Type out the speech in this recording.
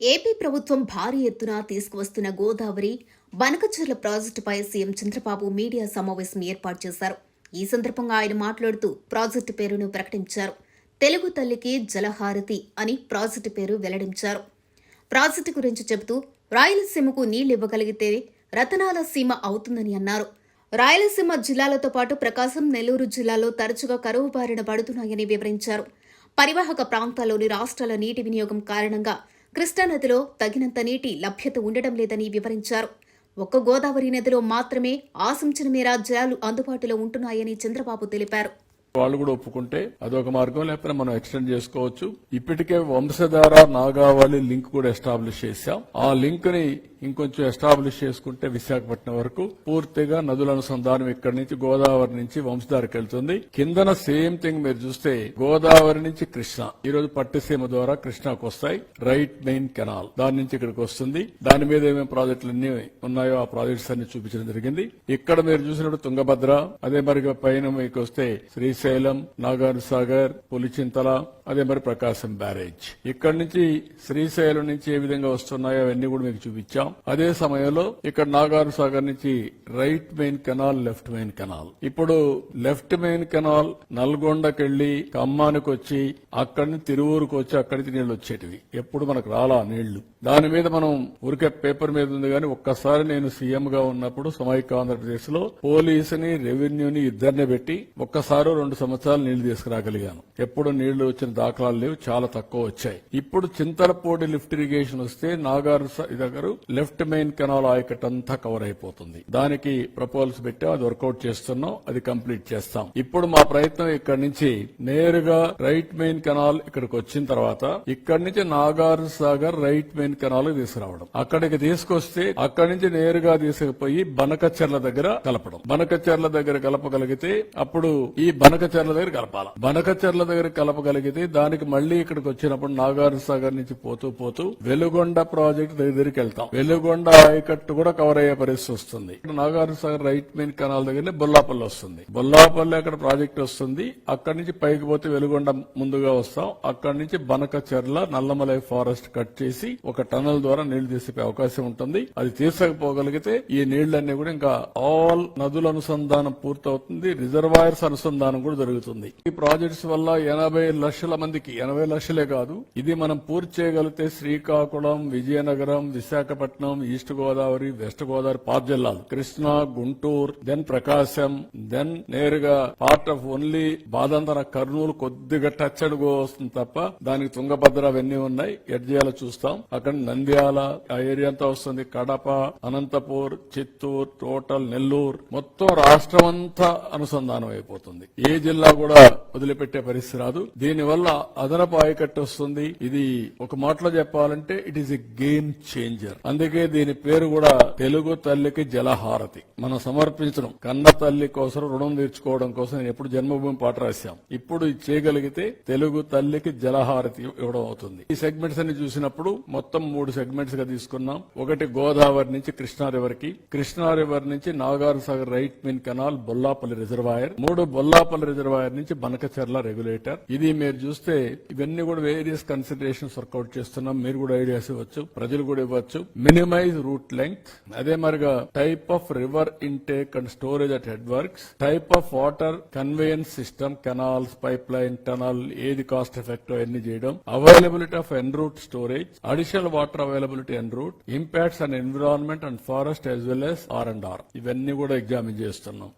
AP ప్రభుత్వం భారీ ఎత్తున తీసుకువస్తున్న గోదావరి బనకచెర్ల ప్రాజెక్టుపై సీఎం చంద్రబాబు మీడియా సమావేశం ఏర్పాటు చేశారు. ఈ సందర్భంగా ఆయన మాట్లాడుతూ ప్రాజెక్టు పేరును ప్రకటించారు. తెలుగు తల్లికి జలహారతి అని ప్రాజెక్టు పేరు వెల్లడించారు. ప్రాజెక్టు గురించి చెబుతూ రాయలసీమకు నీళ్ళు ఇవ్వగలిగితే రతనాల సీమ అవుతుందని అన్నారు. రాయలసీమ జిల్లాలతో పాటు ప్రకాశం నెల్లూరు జిల్లాలో తరచుగా కరువు బారిన పడుతున్నాయని వివరించారు. పరివాహక ప్రాంతాల్లోని రాష్ట్రాల నీటి వినియోగం కారణంగా కృష్ణానదిలో తగినంత నీటి లభ్యత ఉండడం లేదని వివరించారు. ఒక్క గోదావరి నదిలో మాత్రమే ఆశించిన మేర జలాలు అందుబాటులో ఉంటున్నాయని చంద్రబాబు తెలిపారు. వాళ్ళు కూడా ఒప్పుకుంటే అదొక మార్గం లేకపోతే మనం ఎక్స్టెండ్ చేసుకోవచ్చు. ఇప్పటికే వంశధార నాగావళి లింక్ కూడా ఎస్టాబ్లిష్ చేశాం. ఆ లింక్ని ఇంకొంచెం ఎస్టాబ్లిష్ చేసుకుంటే విశాఖపట్నం వరకు పూర్తిగా నదుల అనుసంధానం ఇక్కడ నుంచి గోదావరి నుంచి వంశధారకి వెళ్తుంది. కిందన సేమ్ థింగ్ మీరు చూస్తే గోదావరి నుంచి కృష్ణ. ఈ రోజు పట్టిసీమ ద్వారా కృష్ణాకు వస్తాయి. రైట్ మెయిన్ కెనాల్ దాని నుంచి ఇక్కడికి వస్తుంది. దాని మీద ఏమేమి ప్రాజెక్టులు అన్ని ఉన్నాయో ఆ ప్రాజెక్ట్స్ అన్ని చూపించడం జరిగింది. ఇక్కడ మీరు చూసినప్పుడు తుంగభద్ర అదే మరి పైన మీకు వస్తే శ్రీశైలం నాగార్ సాగర్ పులిచింతల అదే మరి ప్రకాశం బ్యారేజ్. ఇక్కడ నుంచి శ్రీశైలం నుంచి ఏ విధంగా వస్తున్నాయో అవన్నీ కూడా మీకు చూపించాం. అదే సమయంలో ఇక్కడ నాగార్ సాగర్ నుంచి right main canal left main canal. ఇప్పుడు లెఫ్ట్ మెయిన్ కెనాల్ నల్గొండకెళ్ళి ఖమ్మానికి వచ్చి అక్కడి నుంచి తిరువూరుకు వచ్చి అక్కడి నుంచి నీళ్ళు వచ్చేటివి. ఎప్పుడు మనకు రాలా నీళ్ళు? దాని మీద మనం ఊరికే పేపర్ మీద ఉంది కానీ ఒక్కసారి నేను సీఎం గా ఉన్నప్పుడు సమైక్య ఆంధ్రప్రదేశ్లో పోలీసుని రెవెన్యూని ఇద్దరిని పెట్టి ఒక్కసారి రెండు సంవత్సరాలు నీళ్ళు తీసుకురాగలిగాను. ఎప్పుడు నీళ్ళు వచ్చిన దాఖలాలు లేవు చాలా తక్కువ వచ్చాయి. ఇప్పుడు చింతలపూడి లిఫ్ట్ ఇరిగేషన్ వస్తే నాగారు దగ్గర లెఫ్ట్ మెయిన్ కెనాల్ ఆయకట్ అంతా కవర్ అయిపోతుంది. దానికి ప్రపోజల్స్ పెట్టాం అది వర్కౌట్ చేస్తున్నాం అది కంప్లీట్ చేస్తాం. ఇప్పుడు మా ప్రయత్నం ఇక్కడ నుంచి నేరుగా రైట్ మెయిన్ కెనాల్ ఇక్కడికి వచ్చిన తర్వాత ఇక్కడి నుంచి Nagar Sagar right main canal తీసుకురావడం. అక్కడికి తీసుకొస్తే అక్కడి నుంచి నేరుగా తీసుకుపోయి బనకచెర్ల దగ్గర కలపడం. బనకచెర్ల దగ్గర కలపగలిగితే అప్పుడు ఈ బనకచెర్ల దగ్గర కలపాలి. బనకచెర్ల దగ్గర కలపగలిగితే దానికి మళ్ళీ ఇక్కడికి వచ్చినప్పుడు నాగార్ సాగర్ నుంచి పోతూ పోతూ వెలుగొండ ప్రాజెక్ట్ దగ్గరికి వెళ్తాం. వెలుగొండ ఆయకట్టు కూడా కవర్ అయ్యే పరిస్థితి వస్తుంది. ఇక్కడ సాగర్ రైట్ మెయిన్ కెనాల్ దగ్గర బొల్లాపల్లి వస్తుంది. బొల్లాపల్లి అక్కడ ప్రాజెక్ట్ వస్తుంది. అక్కడి నుంచి పైకి పోతే వెలుగొండ ముందుగా వస్తాం. అక్కడి నుంచి బనకచెర్ల నల్లమలై ఫారెస్ట్ కట్ చేసి ఒక టనల్ ద్వారా నీళ్ళు తీసిపోయే అవకాశం ఉంటుంది. అది తీసకపోగలిగితే ఈ నీళ్ళన్నీ కూడా ఇంకా ఆల్ నదుల అనుసంధానం పూర్తవుతుంది. రిజర్వాయర్స్ అనుసంధానం కూడా జరుగుతుంది. ఈ ప్రాజెక్ట్స్ వల్ల ఎనభై లక్షల మందికి ఎనభై లక్షలే కాదు ఇది మనం పూర్తి చేయగలిగితే శ్రీకాకుళం విజయనగరం విశాఖపట్నం ఈస్ట్ గోదావరి వెస్ట్ గోదావరి పాత జిల్లాలు. కృష్ణా గుంటూరు దెన్ ప్రకాశం దెన్ నేరుగా పార్ట్ ఆఫ్ ఓన్లీ బాదంతర కర్నూలు కొద్దిగా టచ్ గో వస్తుంది తప్ప దానికి తుంగభద్ర అవన్నీ ఉన్నాయి. ఎడ్జియాల చూస్తాం. అక్కడ నంద్యాల ఆ ఏరియా అంతా వస్తుంది. కడప అనంతపూర్ చిత్తూరు టోటల్ నెల్లూరు. మొత్తం రాష్ట్రం అంతా అనుసంధానం అయిపోతుంది. ఏ జిల్లా కూడా వదిలిపెట్టే పరిస్థితి రాదు. దీనివల్ల అదనపు ఆయకట్టు వస్తుంది. ఇది ఒక మాటలో చెప్పాలంటే it is a game changer అందుకే దీని పేరు కూడా తెలుగు తల్లికి జలహారతి. మనం సమర్పించడం. కన్న తల్లి కోసం రుణం తీర్చుకోవడం కోసం నేను ఎప్పుడు జన్మభూమి పాట రాశాం. ఇప్పుడు ఇది చేయగలిగితే తెలుగు తల్లికి జలహారతి ఇవ్వడం అవుతుంది. ఈ సెగ్మెంట్స్ అన్ని చూసినప్పుడు మొత్తం మూడు సెగ్మెంట్స్గా తీసుకున్నాం. ఒకటి గోదావరి నుంచి కృష్ణా రివర్కి కృష్ణా రివర్ నుంచి Nagar Sagar right main canal Bollapalli reservoir మూడు బొల్లాపల్లి రిజర్వాయర్ నుంచి బనకచెర్ల రెగ్యులేటర్. ఇది మీరు చూస్తే ఇవన్నీ కూడా వేరియస్ కన్సిడరేషన్స్ వర్కౌట్ చేస్తున్నాం. మీరు కూడా ఐడియాస్ ఇవ్వచ్చు. ప్రజలు కూడా ఇవ్వచ్చు. మినిమైజ్ రూట్ లెంగ్త్ అదే మరిగా type of river intake and storage at head works type of water conveyance system canals pipe line tunnel ఏది కాస్ట్ ఎఫెక్ట్ అన్ని చేయడం. Availability of en route storage additional water availability en route impacts and environment and forest as well as R and R ఇవన్నీ కూడా examine చేస్తున్నాం.